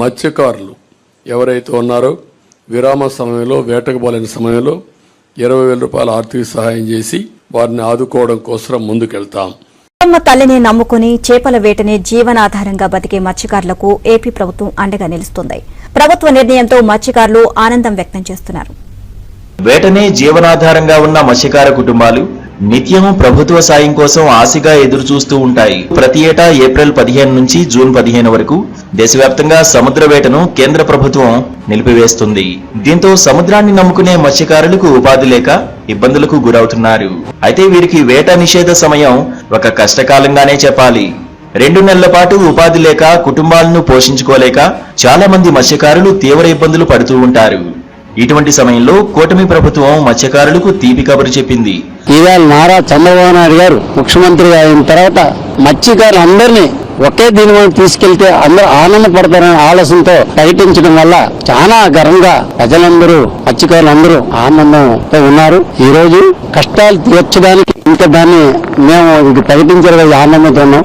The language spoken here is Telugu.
మత్స్యకారులు ఎవరైతే ఉన్నారో విరామ సమయంలో వేటకు పోలేని సమయంలో ఇరవై వేల రూపాయల ఆర్థిక సహాయం చేసి వారిని ఆదుకోవడం కోసం ముందుకెళ్తాం. తమ తల్లిని నమ్ముకుని చేపల వేటని జీవనాధారంగా బతికే మత్స్యకారులకు ఏపీ ప్రభుత్వం అండగా నిలుస్తుంది. ప్రభుత్వ నిర్ణయంతో మత్స్యకారులు ఆనందం వ్యక్తం చేస్తున్నారు. వేటనే జీవనాధారంగా ఉన్న మత్స్యకార కుటుంబాలు నిత్యం ప్రభుత్వ సాయం కోసం ఆశగా ఎదురు చూస్తూ ఉంటాయి. ప్రతి ఏటా ఏప్రిల్ పదిహేను నుంచి జూన్ పదిహేను వరకు దేశవ్యాప్తంగా సముద్ర వేటను కేంద్ర ప్రభుత్వం నిలిపివేస్తుంది. దీంతో సముద్రాన్ని నమ్ముకునే మత్స్యకారులకు ఉపాధి లేక ఇబ్బందులకు గురవుతున్నారు. అయితే వీరికి వేట నిషేధ సమయం ఒక కష్టకాలంగానే చెప్పాలి. రెండు నెలల పాటు ఉపాధి లేక కుటుంబాలను పోషించుకోలేక చాలా మంది మత్స్యకారులు తీవ్ర ఇబ్బందులు పడుతూ ఉంటారు. ఇటువంటి సమయంలో కూటమి ప్రభుత్వం మత్స్యకారులకు తీపి కబురు చెప్పింది. ఇవాళ నారా చంద్రబాబు నాయుడు గారు ముఖ్యమంత్రి అయిన తర్వాత మత్స్యకారులు అందరినీ ఒకే దీని మీద తీసుకెళ్తే అందరూ ఆనందపడతారనే ఆలోచనతో ప్రకటించడం వల్ల చాలా గర్వంగా ప్రజలందరూ మత్స్యకారులందరూ ఆనందంతో ఉన్నారు. ఈ రోజు కష్టాలు తీర్చడానికి ఇంకా దాన్ని మేము ఇది కదా ఆనందంతో ఉన్నాం.